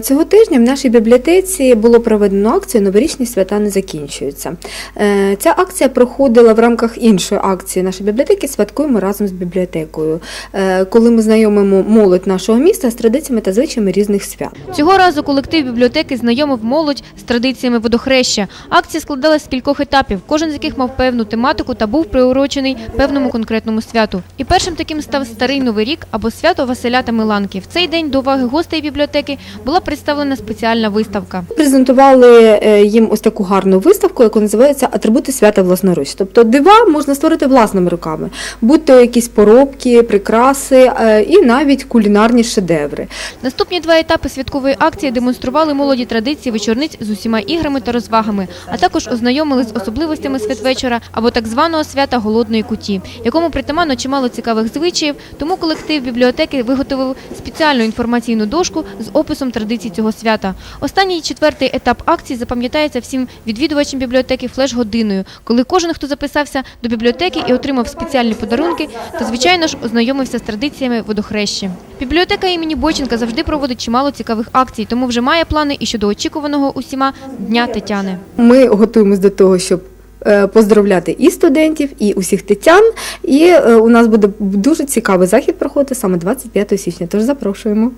Цього тижня в нашій бібліотеці було проведено акцію Новорічні свята не закінчуються. Е, Ця акція проходила в рамках іншої акції нашої бібліотеки Святкуємо разом з бібліотекою, е, коли ми знайомимо молодь нашого міста з традиціями та звичаями різних свят. Цього разу колектив бібліотеки знайомив молодь з традиціями водохреща. Акція складалась з кількох етапів, кожен з яких мав певну тематику та був приурочений певному конкретному святу. І першим таким став Старий Новий рік або свято Василя та Миланки. В цей день до уваги гостей бібліотеки була представлена спеціальна виставка. Презентували е, їм ось таку гарну виставку, яку називається Атрибути свята власноруч. Тобто дива можна створити власними руками, будь то якісь поробки, прикраси е, і навіть кулінарні шедеври. Наступні два етапи святкової акції демонстрували молоді традиції вечорниць з усіма іграми та розвагами, а також ознайомили з особливостями святвечора або так званого свята голодної куті, якому притаманно чимало цікавих звичаїв. Тому колектив бібліотеки виготовив спеціальну інформаційну дошку з описом традицій цього свята. Останній четвертий етап акції запам'ятається всім відвідувачам бібліотеки флеш-годиною, коли кожен, хто записався до бібліотеки і отримав спеціальні подарунки, та звичайно ж ознайомився з традиціями водохрещі. Бібліотека імені Бойченка завжди проводить чимало цікавих акцій, тому вже має плани і щодо очікуваного усіма дня Тетяни. Ми готуємось до того, щоб е, поздравляти і студентів, і усіх тетян. І е, у нас буде дуже цікавий захід проходити саме 25 січня. Тож запрошуємо.